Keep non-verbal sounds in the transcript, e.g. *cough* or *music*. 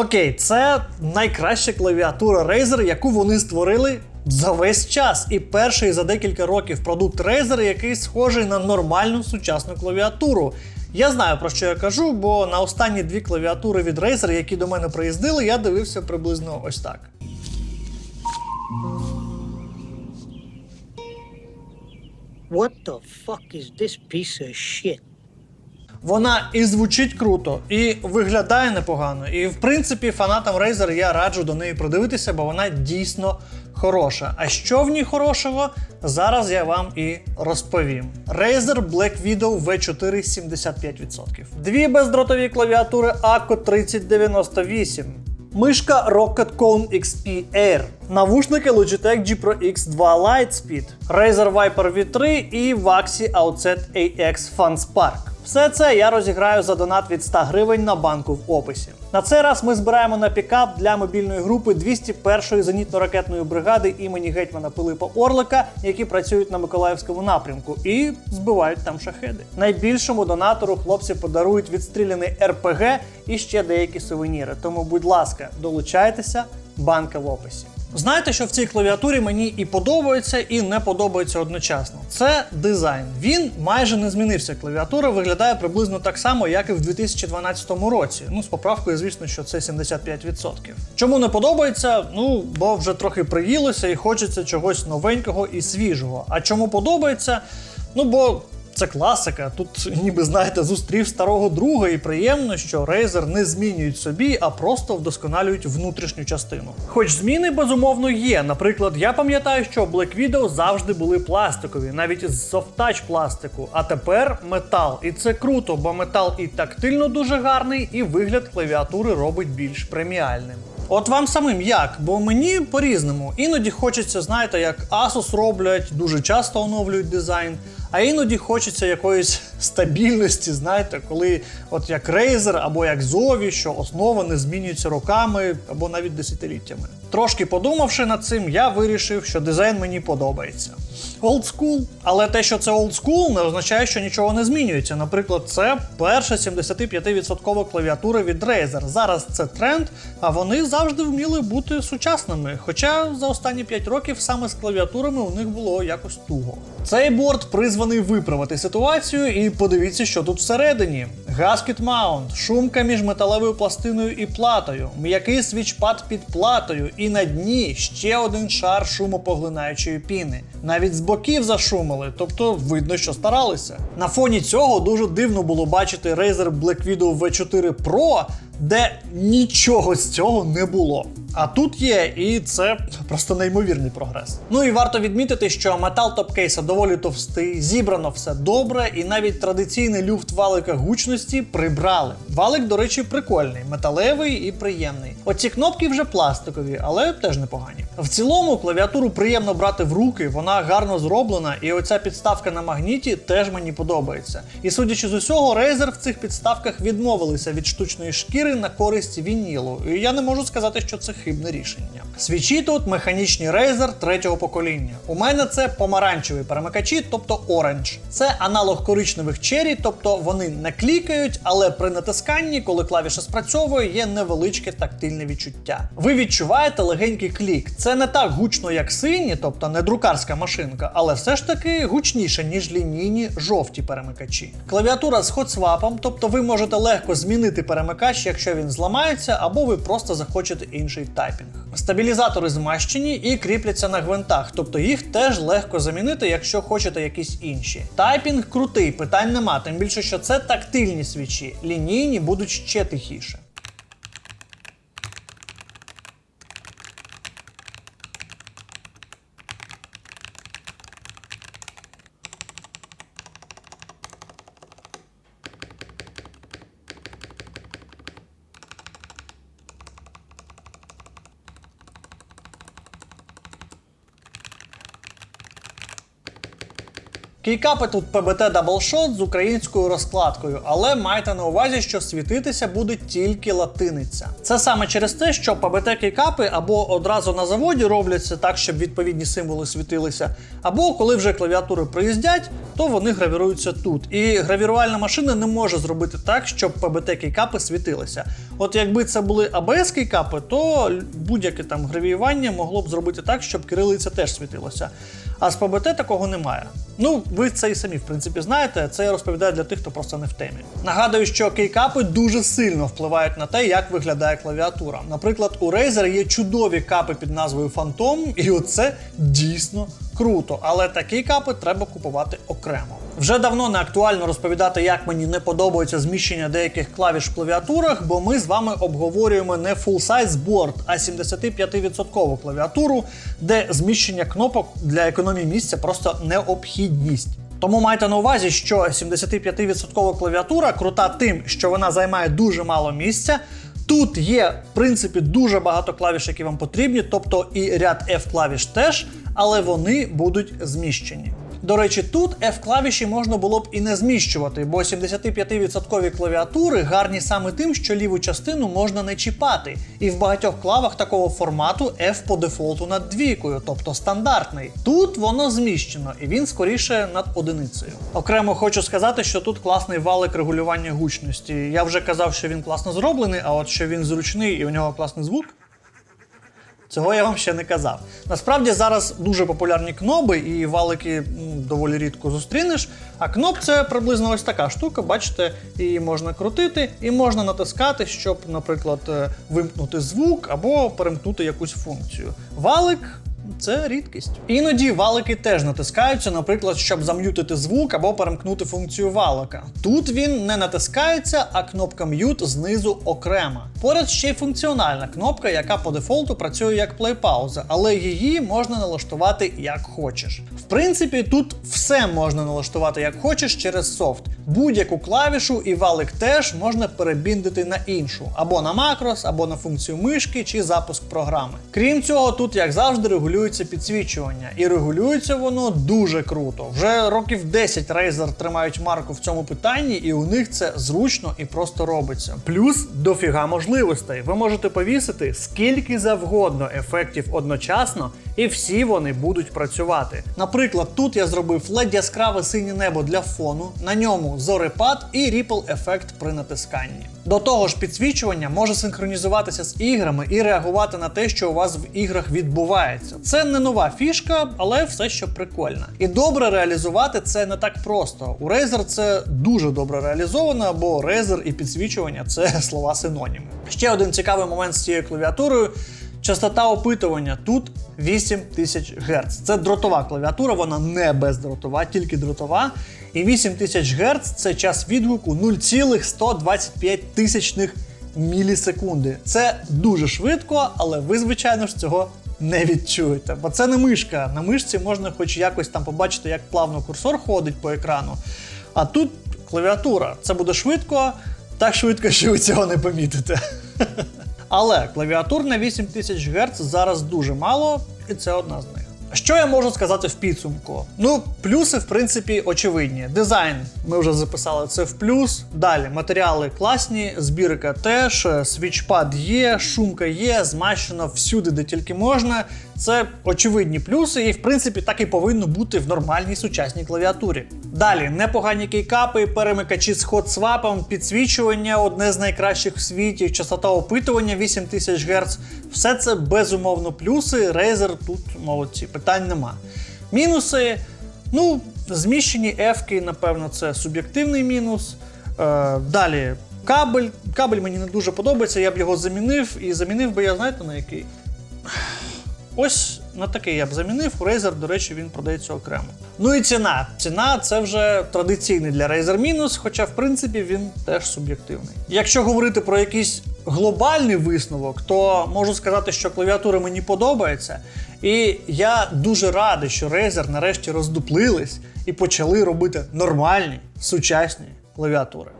Окей, це найкраща клавіатура Razer, яку вони створили за весь час. І перший за декілька років продукт Razer, який схожий на нормальну сучасну клавіатуру. Я знаю про що я кажу, бо на останні дві клавіатури від Razer, які до мене приїздили, я дивився приблизно ось так. What the fuck is this piece of shit? Вона і звучить круто, і виглядає непогано. І в принципі, фанатам Razer я раджу до неї продивитися, бо вона дійсно хороша. А що в ній хорошого, зараз я вам і розповім. Razer Black Widow V4 75%. Дві бездротові клавіатури ACO 3098. Мишка Rocket Cone XP Air, навушники Logitech G Pro X2 Lightspeed, Razer Viper V3 і Waxi Outset AX Fun Spark. Все це я розіграю за донат від 100 гривень на банку в описі. На цей раз ми збираємо на пікап для мобільної групи 201-ї зенітно-ракетної бригади імені гетьмана Пилипа Орлика, які працюють на Миколаївському напрямку і збивають там шахеди. Найбільшому донатору хлопці подарують відстріляний РПГ і ще деякі сувеніри. Тому, будь ласка, долучайтеся, банка в описі. Знаєте, що в цій клавіатурі мені і подобається, і не подобається одночасно. Це дизайн. Він майже не змінився. Клавіатура виглядає приблизно так само, як і в 2012 році. Ну, з поправкою, звісно, що це 75%. Чому не подобається? Ну, бо вже трохи приїлося і хочеться чогось новенького і свіжого. А чому подобається? Ну бо. Це класика. Тут, ніби знаєте, зустрів старого друга, і приємно, що Razer не змінюють собі, а просто вдосконалюють внутрішню частину. Хоч зміни безумовно є. Наприклад, я пам'ятаю, що Black Widow завжди були пластикові, навіть з софтач пластику. А тепер метал. І це круто, бо метал і тактильно дуже гарний, і вигляд клавіатури робить більш преміальним. От вам самим як? Бо мені по-різному. Іноді хочеться, знаєте, як Asus роблять, дуже часто оновлюють дизайн. А іноді хочеться якоїсь стабільності, знаєте, коли от як Razer або як ZOVI, що основа не змінюється роками або навіть десятиліттями. Трошки подумавши над цим, я вирішив, що дизайн мені подобається. School. Але те, що це school, не означає, що нічого не змінюється. Наприклад, це перша 75% клавіатура від Razer. Зараз це тренд, а вони завжди вміли бути сучасними. Хоча за останні 5 років саме з клавіатурами у них було якось туго. Цей борт призваний виправити ситуацію, і подивіться, що тут всередині. Gasket маунт, шумка між металевою пластиною і платою, м'який свічпад під платою, і на дні ще один шар шумопоглинаючої піни. Навіть з боків зашумили, тобто видно, що старалися. На фоні цього дуже дивно було бачити Razer Black Widow V4 Pro, де нічого з цього не було. А тут є, і це просто неймовірний прогрес. Ну і варто відмітити, що метал топкейса доволі товстий, зібрано все добре, і навіть традиційний люфт валика гучності прибрали. Валик, до речі, прикольний, металевий і приємний. Оці кнопки вже пластикові, але теж непогані. В цілому клавіатуру приємно брати в руки, вона гарно зроблена, і оця підставка на магніті теж мені подобається. І судячи з усього, Razer в цих підставках відмовилися від штучної шкіри на користь вінілу. І я не можу сказати, що це хибне рішення. Свічі тут механічні Razer третього покоління. У мене це помаранчеві перемикачі, тобто Orange. Це аналог коричневих Cherry, тобто вони не клікають, але при натисканні, коли клавіша спрацьовує, є невеличке тактильне відчуття. Ви відчуваєте легенький клік. Це не так гучно, як сині, тобто не друкарська машинка, але все ж таки гучніше, ніж лінійні жовті перемикачі. Клавіатура з хотсвапом, тобто ви можете легко змінити перемикач, якщо він зламається, або ви просто захочете інший тайпінг. Стабілізатори змащені і кріпляться на гвинтах, тобто їх теж легко замінити, якщо хочете якісь інші. Тайпінг крутий, питань нема, тим більше, що це тактильні свічі, лінійні будуть ще тихіше. Кейкапи тут PBT Double з українською розкладкою, але майте на увазі, що світитися буде тільки латиниця. Це саме через те, що PBT кейкапи або одразу на заводі робляться так, щоб відповідні символи світилися, або коли вже клавіатури приїздять, то вони гравіруються тут. І гравірувальна машина не може зробити так, щоб ПБТ кейкапи світилися. От якби це були АБС кейкапи, то будь-яке там гравіювання могло б зробити так, щоб кирилиця теж світилася. А з ПБТ такого немає. Ну, ви це і самі, в принципі, знаєте. Це я розповідаю для тих, хто просто не в темі. Нагадую, що кейкапи дуже сильно впливають на те, як виглядає клавіатура. Наприклад, у Razer є чудові капи під назвою Phantom, і оце дійсно круто. Але такі капи треба купувати окремо. Вже давно не актуально розповідати, як мені не подобається зміщення деяких клавіш в клавіатурах, бо ми з вами обговорюємо не full-size board, а 75% клавіатуру, де зміщення кнопок для економії місця просто необхідність. Тому майте на увазі, що 75% клавіатура крута тим, що вона займає дуже мало місця. Тут є, в принципі, дуже багато клавіш, які вам потрібні, тобто і ряд F-клавіш теж, але вони будуть зміщені. До речі, тут F-клавіші можна було б і не зміщувати, бо 75% клавіатури гарні саме тим, що ліву частину можна не чіпати. І в багатьох клавах такого формату F по дефолту над двійкою, тобто стандартний. Тут воно зміщено, і він скоріше над одиницею. Окремо хочу сказати, що тут класний валик регулювання гучності. Я вже казав, що він класно зроблений, а от що він зручний і у нього класний звук. Цього я вам ще не казав. Насправді зараз дуже популярні кноби, і валики доволі рідко зустрінеш. А кноп це приблизно ось така штука. Бачите, її можна крутити і можна натискати, щоб, наприклад, е, вимкнути звук або перемкнути якусь функцію. Валик. Це рідкість. Іноді валики теж натискаються, наприклад, щоб зам'ютити звук або перемкнути функцію валика. Тут він не натискається, а кнопка Mute знизу окрема. Поряд ще й функціональна кнопка, яка по дефолту працює як плей-пауза, але її можна налаштувати як хочеш. В принципі, тут все можна налаштувати як хочеш через софт. Будь-яку клавішу і валик теж можна перебіндити на іншу, або на макрос, або на функцію мишки чи запуск програми. Крім цього, тут, як завжди, регулюється підсвічування, і регулюється воно дуже круто. Вже років 10 Razer тримають марку в цьому питанні, і у них це зручно і просто робиться. Плюс дофіга можливостей. Ви можете повісити скільки завгодно ефектів одночасно, і всі вони будуть працювати. Наприклад, тут я зробив LED яскраве синє небо для фону, на ньому зорепад і ripple ефект при натисканні. До того ж, підсвічування може синхронізуватися з іграми і реагувати на те, що у вас в іграх відбувається. Це не нова фішка, але все ще прикольно. І добре реалізувати це не так просто. У Razer це дуже добре реалізовано, бо Razer і підсвічування це *laughs* слова синоніми. Ще один цікавий момент з цією клавіатурою. Частота опитування тут 8000 Гц. Це дротова клавіатура, вона не бездротова, тільки дротова. І 8000 Гц це час відгуку 0,125 тисячних мілісекунди. Це дуже швидко, але ви, звичайно ж, цього не відчуєте. Бо це не мишка. На мишці можна хоч якось там побачити, як плавно курсор ходить по екрану. А тут клавіатура. Це буде швидко, так швидко, що ви цього не помітите. *laughs* Але клавіатур на 8000 Гц зараз дуже мало, і це одна з них. Що я можу сказати в підсумку? Ну, плюси, в принципі, очевидні. Дизайн ми вже записали це в плюс. Далі матеріали класні, збірка теж, свічпад є, шумка є, змащено всюди, де тільки можна. Це очевидні плюси, і в принципі так і повинно бути в нормальній сучасній клавіатурі. Далі непогані кейкапи, перемикачі з хот-свапом, підсвічування одне з найкращих в світі, частота опитування 8000 Гц. Все це безумовно плюси. Razer тут молодці, питань нема. Мінуси. Ну, зміщені ефки, напевно, це суб'єктивний мінус. Е, далі кабель. Кабель мені не дуже подобається, я б його замінив. І замінив би я, знаєте, на який? Ось на такий я б замінив. У Razer, до речі, він продається окремо. Ну і ціна. Ціна це вже традиційний для Razer мінус, хоча, в принципі, він теж суб'єктивний. Якщо говорити про якийсь глобальний висновок, то можу сказати, що клавіатура мені подобається. І я дуже радий, що Razer нарешті роздуплились і почали робити нормальні сучасні клавіатури.